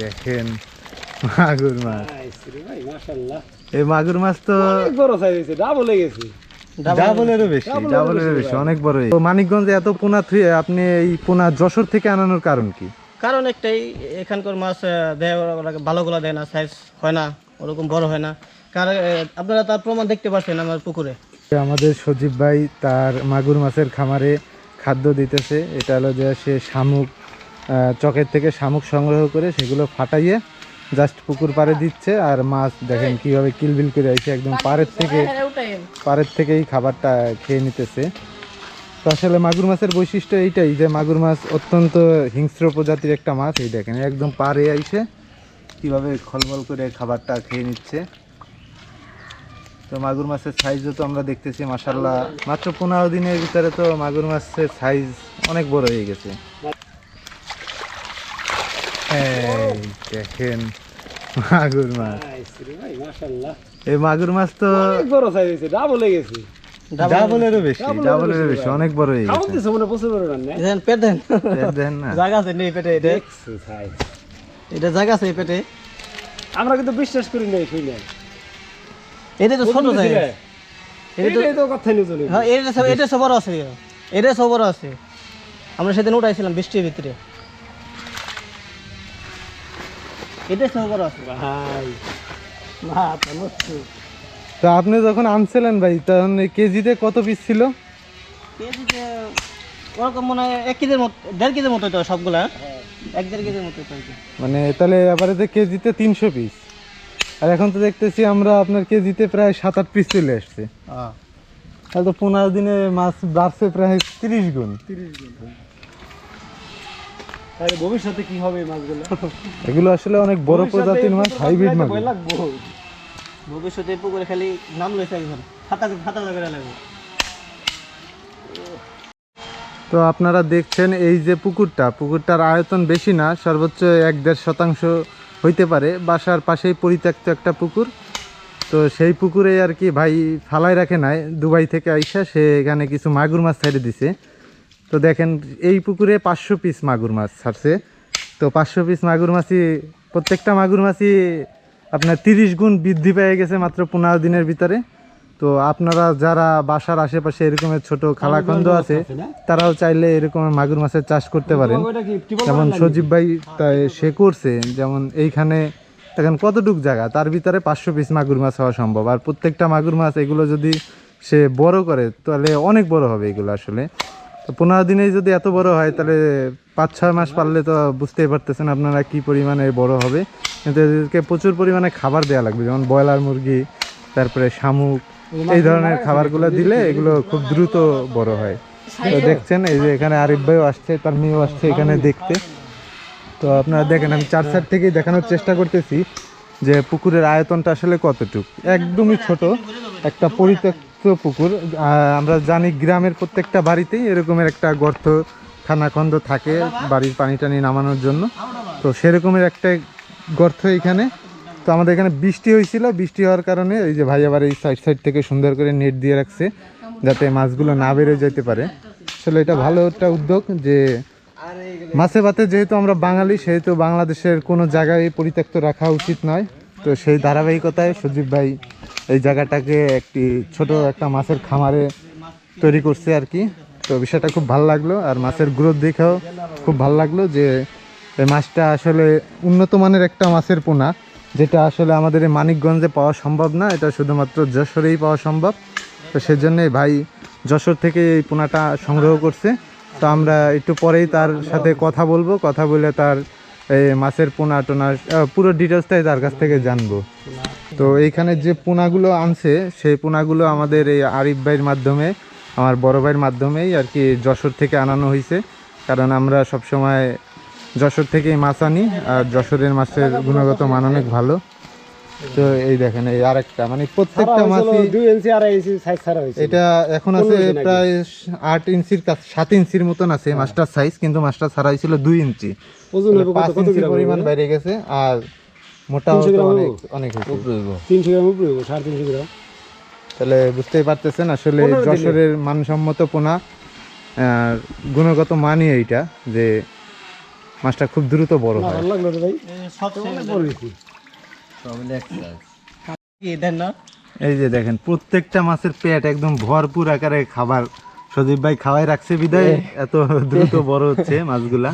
দেখেন মাগুর মাছ। এই মাগুর মাছ তো অনেক বড় সাইজ হয়েছে ডাবল হয়ে গেছে। ডাবলেরও বেশি ডাবলেরও ডাবলেরও বেশি, বেশি অনেক বড় তো মানিকগঞ্জে এত পোনা থুয়ে আপনি এই পোনা যশোর থেকে আনানোর কারণ কি? কারণ একটাই এখানকার মাছ দেয় ভালোগুলো দেয় না সাইজ হয় না ওরকম বড় হয় না। কারণ আপনারা তার প্রমাণ দেখতে পাচ্ছেন আমার পুকুরে। আমাদের সজীব ভাই তার মাগুর মাছের খামারে খাদ্য দিতেছে এটা হলো যে সে শামুক চকের থেকে শামুক সংগ্রহ করে সেগুলো ফাটাইয়ে জাস্ট পুকুর পাড়ে দিচ্ছে আর মাছ দেখেন কীভাবে কিলবিল করে আইছে একদম পাড়ের থেকে পাড়ের থেকেই খাবারটা খেয়ে নিতেছে। তো আসলে মাগুর মাছের বৈশিষ্ট্য এইটাই যে মাগুর মাছ অত্যন্ত হিংস্র প্রজাতির একটা মাছ এই দেখেন একদম পাড়ে আইসে কীভাবে খলবল করে খাবারটা খেয়ে নিচ্ছে। তো মাগুর মাছের সাইজও তো আমরা দেখতেছি মাসাল্লাহ মাত্র পনেরো দিনের ভিতরে তো মাগুর মাছের সাইজ অনেক বড় হয়ে গেছে। দেখেন মাগুর মাছ। এই মাগুর মাছ তো অনেক বড় সাইজ হয়েছে ডাবল হয়ে গেছে। ডাবলেরও বেশি ডাবলেরও বেশি অনেক বড় হয়ে গেছে। মনে বড় পেট দেন। পেট দেখেন না। জায়গা আছে নেই পেটে এটা দেখছ সাইজ এটা জায়গা আছে পেটে। আমরা কিন্তু বিশ্বাস করি নাই শুই এটা তো ছোট সাইজ এটা তো কথা নিয়ে চলে হ্যাঁ এটা সব এটা সবার আছে। এটা সবার আছে। আমরা সেদিন উঠাইছিলাম বৃষ্টির ভিতরে। এটা আছে ভাই তো আপনি যখন আনছিলেন ভাই তখন কেজিতে কত পিস ছিল? কেজিতে ওরকম মনে হয় এক কেজির মতো দেড় কেজির মতো তো সবগুলা। এক দেড় কেজির মতো। মানে তাহলে এবারে তো কেজিতে তিনশো পিস আর এখন তো দেখতেছি আমরা আপনার কেজিতে প্রায় সাত আট পিস চলে আসছে। তাহলে তো পনেরো দিনে মাছ বাড়ছে প্রায় তিরিশ গুণ। তাহলে ভবিষ্যতে কি হবে মাছগুলো? এগুলো আসলে অনেক বড় প্রজাতির মাছ হাইব্রিড মাছ। ভবিষ্যতে পুকুরে খালি নাম লইছে একজন লাগবে। তো আপনারা দেখছেন এই যে পুকুরটা পুকুরটার আয়তন বেশি না সর্বোচ্চ এক দেড় শতাংশ হইতে পারে বাসার পাশেই পরিত্যক্ত একটা পুকুর। তো সেই পুকুরে আর কি ভাই ফালাই রাখে নাই দুবাই থেকে আইসা সে এখানে কিছু মাগুর মাছ ছেড়ে দিছে। তো দেখেন এই পুকুরে পাঁচশো পিস মাগুর মাছ ছাড়ছে। তো পাঁচশো পিস মাগুর মাছই প্রত্যেকটা মাগুর মাছই আপনার তিরিশ গুণ বৃদ্ধি পেয়ে গেছে মাত্র পনেরো দিনের ভিতরে। তো আপনারা যারা বাসার আশেপাশে এরকমের ছোট খালাখন্দ আছে তারাও চাইলে এরকম মাগুর মাছের চাষ করতে পারেন। যেমন সজীব ভাই তাই সে করছে যেমন এইখানে দেখেন কতটুক জায়গা তার ভিতরে পাঁচশো পিস মাগুর মাছ হওয়া সম্ভব। আর প্রত্যেকটা মাগুর মাছ এগুলো যদি সে বড় করে তাহলে অনেক বড় হবে এগুলো আসলে। পনেরো দিনেই যদি এত বড় হয়, তাহলে পাঁচ, ছয় মাস পারলে তো বুঝতেই পারতেছেন আপনারা কি পরিমাণে বড় হবে। কিন্তু এদেরকে প্রচুর পরিমাণে খাবার দেওয়া লাগবে, যেমন ব্রয়লার মুরগি, তারপরে শামুক, এই ধরনের খাবারগুলো দিলে এগুলো খুব দ্রুত বড় হয়। তো দেখছেন, এই যে এখানে আরিফ ভাইও আসছে, তার মেয়েও আসছে এখানে দেখতে। তো আপনারা দেখেন, আমি চার সাইড থেকেই দেখানোর চেষ্টা করতেছি যে পুকুরের আয়তনটা আসলে কতটুক। একদমই ছোট, একটা পরিত্যক্ত পুকুর আমরা জানি গ্রামের প্রত্যেকটা বাড়িতেই এরকমের একটা গর্ত, খানাখন্দ থাকে বাড়ির পানি টানি নামানোর জন্য। তো সেরকমের একটা গর্ত এখানে। তো আমাদের এখানে বৃষ্টি হয়েছিল। বৃষ্টি হওয়ার কারণে এই যে ভাই আবার এই সাইড সাইড থেকে সুন্দর করে নেট দিয়ে রাখছে, যাতে মাছগুলো না বেড়ে যেতে পারে। আসলে এটা ভালো একটা উদ্যোগ যে মাছে ভাতে যেহেতু আমরা বাঙালি, সেহেতু বাংলাদেশের কোনো জায়গায় পরিত্যক্ত রাখা উচিত নয়। তো সেই ধারাবাহিকতায় সজীব ভাই এই জায়গাটাকে একটি ছোট একটা মাছের খামারে তৈরি করছে আর কি। তো বিষয়টা খুব ভালো লাগল আর মাছের গ্রোথ দেখেও খুব ভালো লাগল যে এই মাছটা আসলে উন্নত মানের একটা মাছের পোনা, যেটা আসলে আমাদের এই মানিকগঞ্জে পাওয়া সম্ভব না, এটা শুধুমাত্র যশোরেই পাওয়া সম্ভব। তো সেজন্যই ভাই যশোর থেকে এই পোনাটা সংগ্রহ করছে। তো আমরা একটু পরেই তার সাথে কথা বলব, কথা বলে তার এই মাছের পোনা টোনা পুরো ডিটেলসটাই তার কাছ থেকে জানব। তো এইখানে যে পোনাগুলো আনছে, সেই পোনাগুলো আমাদের এই আরিফ ভাইয়ের মাধ্যমে, আমার বড় ভাইয়ের মাধ্যমেই আর কি যশোর থেকে আনানো হয়েছে কারণ আমরা সবসময় যশোর থেকেই মাছ আনি, আর যশোরের মাছের গুণগত মান অনেক ভালো। তো এই দেখেন এই আরেকটা মানে প্রত্যেকটা মাছই দুই ইঞ্চি আড়াই ইঞ্চি সাইজ ছাড়া হয়েছে এটা এখন আছে। প্রায় আট ইঞ্চির কাছ- সাত ইঞ্চির মতন আছে মাছটার সাইজ কিন্তু মাছটা ছাড়া হয়েছিল দুই ইঞ্চি। ওজন হবে কত? কত গ্রাম পরিমাণ বেড়ে গেছে আর গ্রাম অনেক অনেক হয়েছে। তিনশো গ্রাম উপরে হইবো, সাড়ে তিনশো গ্রাম। তাহলে বুঝতেই পারতেছেন আসলে যশোরের মানসম্মত পোনা আর গুণগত মানই এইটা যে মাছটা খুব দ্রুত বড় হয়। ভালো লাগল ভাই। এই যে দেখেন প্রত্যেকটা মাছের পেট একদম ভরপুর আকারে খাবার। সজীব ভাই খাওয়াই রাখছে বিদায়। এত দ্রুত বড় হচ্ছে মাছগুলা।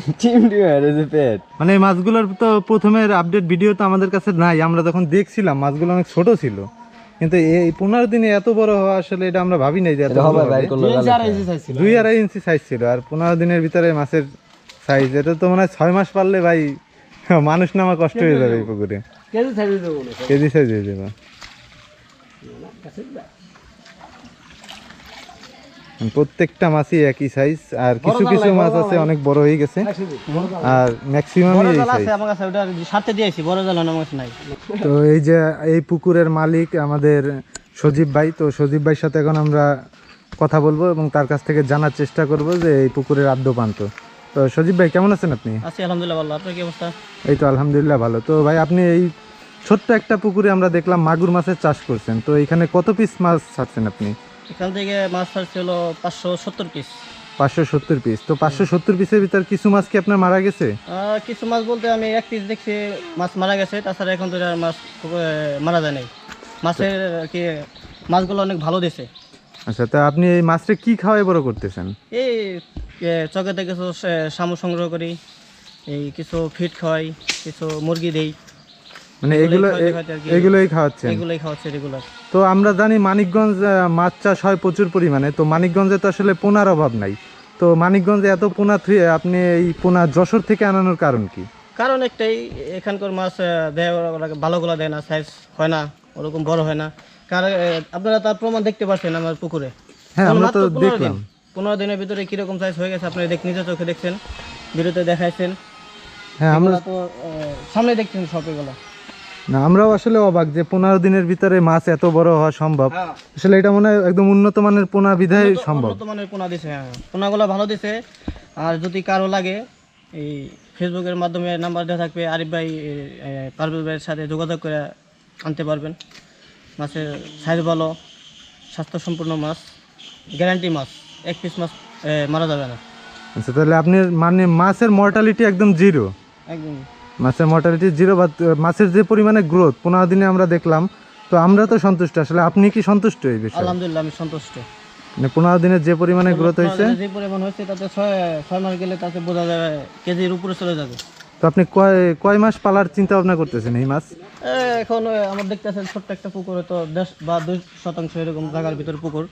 মানে এই মাছগুলোর তো প্রথমের আপডেট ভিডিও তো আমাদের কাছে নাই। আমরা যখন দেখছিলাম মাছগুলো অনেক ছোট ছিল। কিন্তু এই পনেরো দিনে এত বড় হওয়া আসলে এটা আমরা ভাবি নাই যে এত দুই আড়াই ইঞ্চি সাইজ ছিল। দুই আড়াই ইঞ্চি সাইজ ছিল। আর পনেরো দিনের ভিতরে মাছের সাইজ এটা তো মনে হয় ছয় মাস পারলে ভাই মানুষ নামা কষ্ট হয়ে যাবে এই পুকুরে। কেজি সাইজ দেবো কেজি। সাইজ প্রত্যেকটা মাছই একই সাইজ আর কিছু কিছু মাছ আছে অনেক বড় হয়ে গেছে। আর নাই। তো এই যে এই পুকুরের মালিক আমাদের সজীব ভাই তো সজীব ভাইয়ের সাথে এখন আমরা কথা বলব এবং তার কাছ থেকে জানার চেষ্টা করব যে এই পুকুরের আদ্যপান্ত। তো সজীব ভাই কেমন আছেন আপনি? আছি আলহামদুলিল্লাহ ভালো। আপনার কি অবস্থা? এই তো আলহামদুলিল্লাহ ভালো। তো ভাই আপনি এই ছোট্ট একটা পুকুরে আমরা দেখলাম মাগুর মাছের চাষ করছেন। তো এখানে কত পিস মাছ ছাড়ছেন আপনি? এখান থেকে মাছ ছাড়ছে হলো পাঁচশো সত্তর পিস পাঁচশো সত্তর পিস তো পাঁচশো সত্তর পিসের ভিতর কিছু মাছ কি আপনার মারা গেছে? কিছু মাছ বলতে আমি এক পিস দেখছি মাছ মারা গেছে। তাছাড়া এখন তো আর মাছ মারা যায় নাই। মাছের কি মাছগুলো অনেক ভালো দিছে। আচ্ছা তা আপনি এই মাছটা কি খাওয়াই বড় করতেছেন? এই চকেতে কিছু শামুক সংগ্রহ করি এই কিছু ফিট খাওয়াই কিছু মুরগি দেই। মানে এগুলো। এগুলোই খাওয়াচ্ছেন? এগুলোই খাওয়াচ্ছে রেগুলার তো আমরা জানি মানিকগঞ্জ মাছ চাষ হয় প্রচুর পরিমাণে তো মানিকগঞ্জে তো আসলে পোনার অভাব নাই। তো মানিকগঞ্জে এত পোনা থুয়ে আপনি এই পোনা যশোর থেকে আনানোর কারণ কি? কারণ একটাই এখানকার মাছ দেয় ভালোগুলো দেয় না সাইজ হয় না ওরকম বড় হয় না। আপনারা তার প্রমাণ দেখতে পাচ্ছেন আমার পুকুরে। হ্যাঁ আমরা তো দেখলাম। পনেরো দিনের ভিতরে কীরকম সাইজ হয়ে গেছে আপনারা দেখ নিজের চোখে দেখছেন ভিডিওতে দেখাইছেন। হ্যাঁ আমরা তো সামনে দেখছেন সব এগুলো। না আমরাও আসলে অবাক যে পনেরো দিনের ভিতরে মাছ এত বড় হওয়া সম্ভব। হ্যাঁ। আসলে এটা মনে হয় একদম উন্নত মানের পোনা বিধায় সম্ভব। উন্নত মানের পোনা দিছে হ্যাঁ। পোনাগুলো ভালো দিছে। আর যদি কারও লাগে এই ফেসবুকের মাধ্যমে নাম্বার দেওয়া থাকবে আরিফ ভাই পারভেজ ভাইয়ের সাথে যোগাযোগ করে আনতে পারবেন। মাছের সাইজ ভালো স্বাস্থ্যসম্পন্ন মাছ গ্যারান্টি মাছ এক পিস মাছ মারা যাবে না। আচ্ছা তাহলে আপনি মানে মাছের মর্টালিটি একদম জিরো একদম। মাছের মর্টালিটি জিরো বা মাছের যে পরিমাণে গ্রোথ পনেরো দিনে আমরা দেখলাম তো আমরা তো সন্তুষ্ট। আসলে আপনি কি সন্তুষ্ট এই বিষয়ে? আলহামদুলিল্লাহ আমি সন্তুষ্ট। মানে পনেরো দিনের যে পরিমাণে গ্রোথ হয়েছে? যে পরিমাণ হয়েছে তাতে ছয় ছয় মাস গেলে তাতে বোঝা যাবে কেজির উপরে চলে যাবে। তো আপনি কয় কয় মাস পালার চিন্তা ভাবনা করতেছেন এই মাছ? এখন আমার দেখতেছেন ছোট্ট একটা পুকুর তো দেশ বা দুই শতাংশ এরকম জায়গার ভিতরে পুকুর।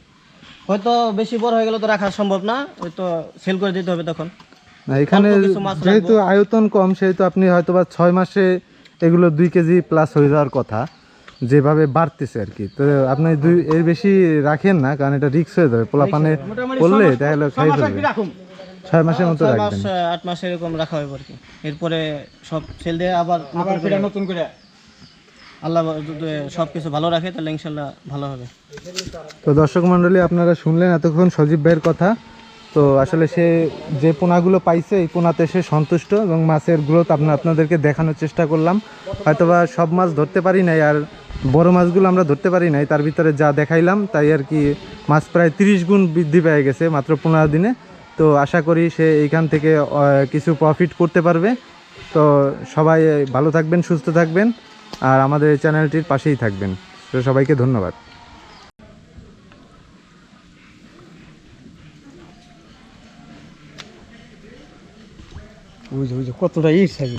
হয়তো বেশি বড় হয়ে গেলে তো রাখা সম্ভব না ওই তো সেল করে দিতে হবে তখন। না এখানে যেহেতু আয়তন কম সেহেতু আপনি হয়তো বা ছয় মাসে এগুলো দুই কেজি প্লাস হয়ে যাওয়ার কথা যেভাবে বাড়তেছে আর কি। তো আপনি দুই এর বেশি রাখেন না কারণ এটা রিক্স হয়ে যাবে। পোলা পানে পড়লে দেখা গেলো খাই ফেলবে। ছয় মাসের মতো ছয় মাস রাখবেন আট মাস এরকম রাখা হবে আর কি। এরপরে সব সেল দিয়ে আবার আবার ফিরে নতুন করে। আল্লাহ যদি সব কিছু ভালো রাখে তাহলে ইনশাল্লাহ ভালো হবে। তো দর্শক মণ্ডলী আপনারা শুনলেন এতক্ষণ সজীব ভাইয়ের কথা। তো আসলে সে যে পোনাগুলো পাইছে এই পোনাতে সে সন্তুষ্ট এবং মাছের গ্রোথ আপনার আপনাদেরকে দেখানোর চেষ্টা করলাম। হয়তোবা সব মাছ ধরতে পারি নাই আর বড় মাছগুলো আমরা ধরতে পারি নাই তার ভিতরে যা দেখাইলাম তাই আর কি মাছ প্রায় তিরিশ গুণ বৃদ্ধি পেয়ে গেছে মাত্র পনেরো দিনে। তো আশা করি সে এইখান থেকে কিছু প্রফিট করতে পারবে। তো সবাই ভালো থাকবেন সুস্থ থাকবেন আর আমাদের এই চ্যানেলটির পাশেই থাকবেন। তো সবাইকে ধন্যবাদ। কতটা ইট সাইজ